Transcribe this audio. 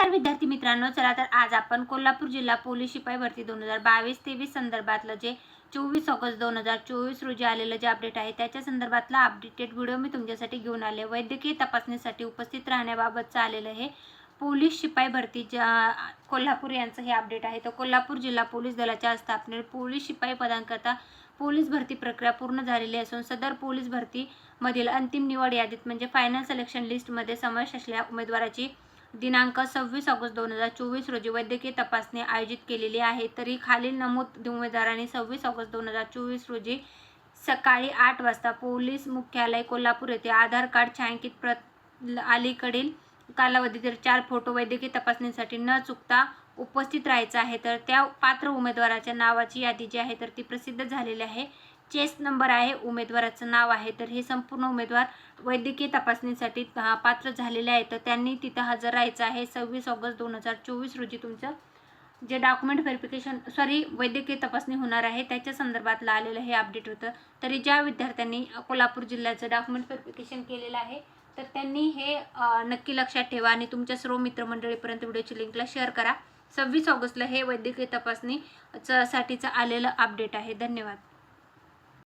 नमस्कार विद्यार्थी मित्रांनो चला तर आज आपण कोल्हापूर जिल्हा पोलीस शिपाई भरती दोन हजार बावीस तेवीस संदर्भातलं जे चोवीस ऑगस्ट दोन हजार चोवीस रोजी आलेलं जे अपडेट आहे त्याच्या संदर्भातला अपडेटेड व्हिडिओ मी तुमच्यासाठी घेऊन आले. वैद्यकीय तपासणीसाठी उपस्थित राहण्याबाबतचं आलेलं हे पोलीस शिपाई भरती ज्या कोल्हापूर यांचं हे अपडेट आहे तर कोल्हापूर जिल्हा पोलीस दलाच्या स्थापनेत पोलीस शिपाई पदांकरता पोलीस भरती प्रक्रिया पूर्ण झालेली असून सदर पोलीस भरतीमधील अंतिम निवड यादीत म्हणजे फायनल सिलेक्शन लिस्टमध्ये समावेश असलेल्या उमेदवाराची दिनांक सव्वीस ऑगस्ट दोन हजार चोवीस रोजी वैद्यकीय तपासणी आयोजित केलेली आहे. तरी खालील नमूद उमेदवारांनी सव्वीस ऑगस्ट दोन हजार चोवीस रोजी सकाळी आठ वाजता पोलीस मुख्यालय कोल्हापूर येथे आधार कार्ड छायांकित प्रत अलीकडील कालावधीतील चार फोटो वैद्यकीय तपासणीसाठी न चुकता उपस्थित राहायचं आहे. तर त्या पात्र उमेदवाराच्या नावाची यादी जी आहे तर ती प्रसिद्ध झालेली आहे. चेस नंबर आहे उमेदवाराचं नाव आहे. तर हे संपूर्ण उमेदवार वैद्यकीय तपासणीसाठी पात्र झालेले आहे तर त्यांनी तिथं हजर राहायचं आहे. सव्वीस ऑगस्ट दोन हजार चोवीस रोजी तुमचं जे डॉक्युमेंट व्हेरिफिकेशन सॉरी वैद्यकीय तपासणी होणार आहे त्याच्या संदर्भातलं आलेलं हे अपडेट होतं. तरी ज्या विद्यार्थ्यांनी कोल्हापूर जिल्ह्याचं डॉक्युमेंट व्हेरिफिकेशन केलेलं आहे तर त्यांनी हे नक्की लक्षात ठेवा आणि तुमच्या सर्व मित्रमंडळीपर्यंत व्हिडिओची लिंकला शेअर करा. सव्वीस ऑगस्टला हे वैद्यकीय तपासणी च- साठीचं आलेलं अपडेट आहे. धन्यवाद.